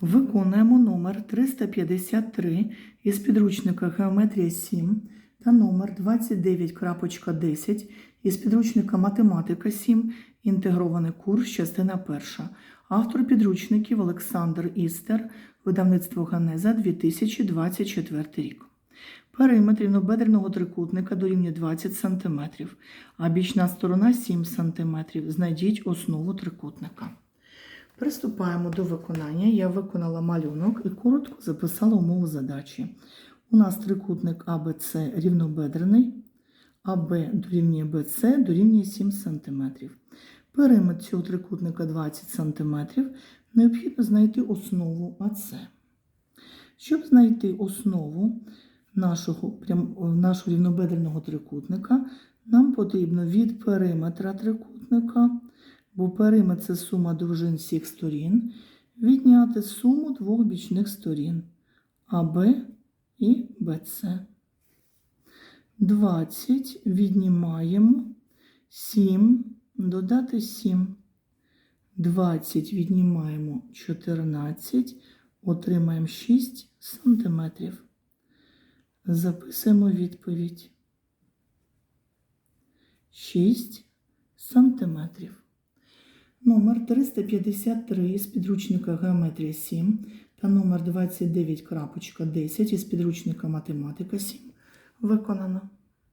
Виконуємо номер 353 із підручника Геометрія 7 та номер 29.10 із підручника Математика 7. Інтегрований курс, частина 1. Автор підручників Олександр Істер, видавництво Ганеза 2024 рік. Периметр рівнобедреного трикутника дорівнює 20 см, а бічна сторона 7 см. Знайдіть основу трикутника. Приступаємо до виконання. Я виконала малюнок і коротко записала умову задачі. У нас трикутник АБЦ рівнобедрений, АБ дорівнює БЦ дорівнює 7 см. Периметр цього трикутника 20 см. Необхідно знайти основу АЦ. Щоб знайти основу нашого, прям, нашого рівнобедреного трикутника, нам потрібно від периметра трикутника, бо периметр це сума довжин всіх сторін, відняти суму двох бічних сторін АБ і БЦ. 20 віднімаємо 7, додати 7. 20 віднімаємо 14, отримаємо 6 сантиметрів. Записуємо відповідь. 6 сантиметрів. Номер 353 із підручника Геометрія 7 та номер 29.10 із підручника Математика 7 виконано.